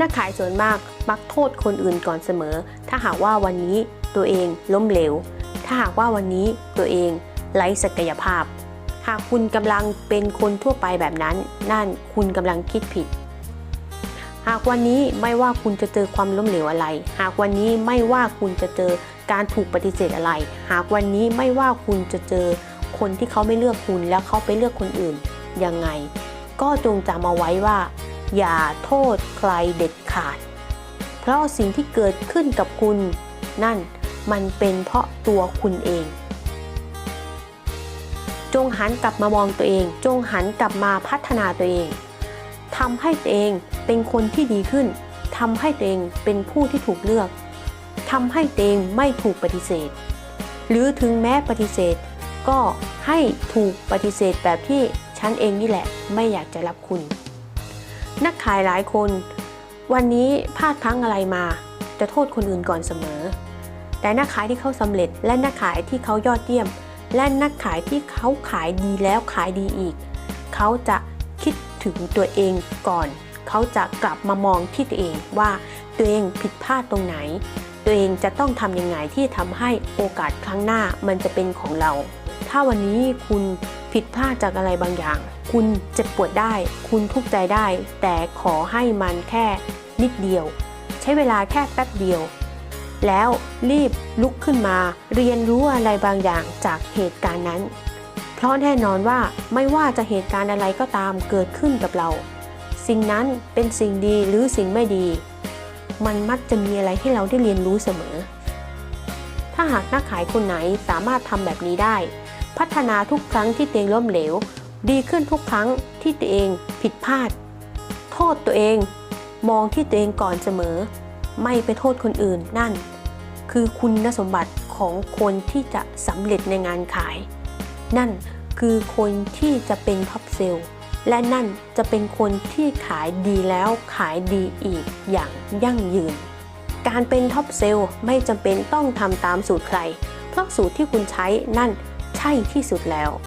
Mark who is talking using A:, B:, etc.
A: นักขายส่วนมากมักโทษคนอื่นก่อนเสมอ ถ้าหากว่าวันนี้ตัวเองล้มเหลว ถ้าหากว่าวันนี้ตัวเองไร้ศักยภาพ หากคุณกำลังเป็นคนทั่วไปแบบนั้น นั่นคุณกำลังคิดผิด หากวันนี้ไม่ว่าคุณจะเจอความล้มเหลวอะไร หากวันนี้ไม่ว่าคุณจะเจอการถูกปฏิเสธอะไร หากวันนี้ไม่ว่าคุณจะเจอคนที่เขาไม่เลือกคุณแล้วเขาไปเลือกคนอื่นยังไง ก็จงจำเอาไว้ว่า อย่าโทษใครเด็ดขาด เพราะสิ่งที่เกิดขึ้นกับคุณ นั่นมันเป็นเพราะตัวคุณเอง จงหันกลับมามองตัวเอง จงหันกลับมาพัฒนาตัวเองทำให้ตัวเองเป็นคนที่ดีขึ้นทำให้ตัวเองเป็นผู้ที่ถูกเลือกทำให้ตัวเองไม่ถูกปฏิเสธ หรือถึงแม้ปฏิเสธ ก็ให้ถูกปฏิเสธแบบที่ฉันเองนี่แหละไม่อยากจะรับคุณ นักขายหลายคน วันนี้พลาดพังอะไรมา จะโทษคนอื่นก่อนเสมอ แต่นักขายที่เขาสำเร็จ และนักขายที่เขายอดเยี่ยม และนักขายที่เขาขายดีแล้วขายดีอีก เขาจะคิดถึงตัวเองก่อน เขาจะกลับมามองที่ตัวเองว่าตัวเองผิดพลาดตรงไหน ตัวเองจะต้องทำยังไงที่ทำให้โอกาสครั้งหน้ามันจะเป็นของเรา ถ้าวันนี้คุณผิดพลาดจากอะไรบางอย่าง คุณเจ็บปวดได้ คุณทุกข์ใจได้ แต่ขอให้มันแค่นิดเดียว ใช้เวลาแค่แป๊บเดียว แล้วรีบลุกขึ้นมา เรียนรู้อะไรบางอย่างจากเหตุการณ์นั้น เพราะแน่นอนว่าไม่ว่าจะเหตุการณ์อะไรก็ตามเกิดขึ้นกับเรา สิ่งนั้นเป็นสิ่งดีหรือสิ่งไม่ดี มันมักจะมีอะไรให้เราได้เรียนรู้เสมอ ถ้าหากนักขายคนไหนสามารถทำแบบนี้ได้ พัฒนาทุกครั้งที่ตัวเองล้มเหลว ดีขึ้นทุกครั้งที่ตัวเองผิดพลาด โทษตัวเอง มองที่ตัวเองก่อนเสมอ ไม่ไปโทษคนอื่นนั่น คือคุณสมบัติของคนที่จะสำเร็จในงานขาย นั่นคือคนที่จะเป็นท็อปเซลล์และนั่นจะเป็นคนที่ขายดีแล้วขายดีอีกอย่างยั่งยืน การเป็นท็อปเซลล์ไม่จำเป็นต้องทำตามสูตรใคร เพราะสูตรที่คุณใช้นั่นใช่ที่สุดแล้ว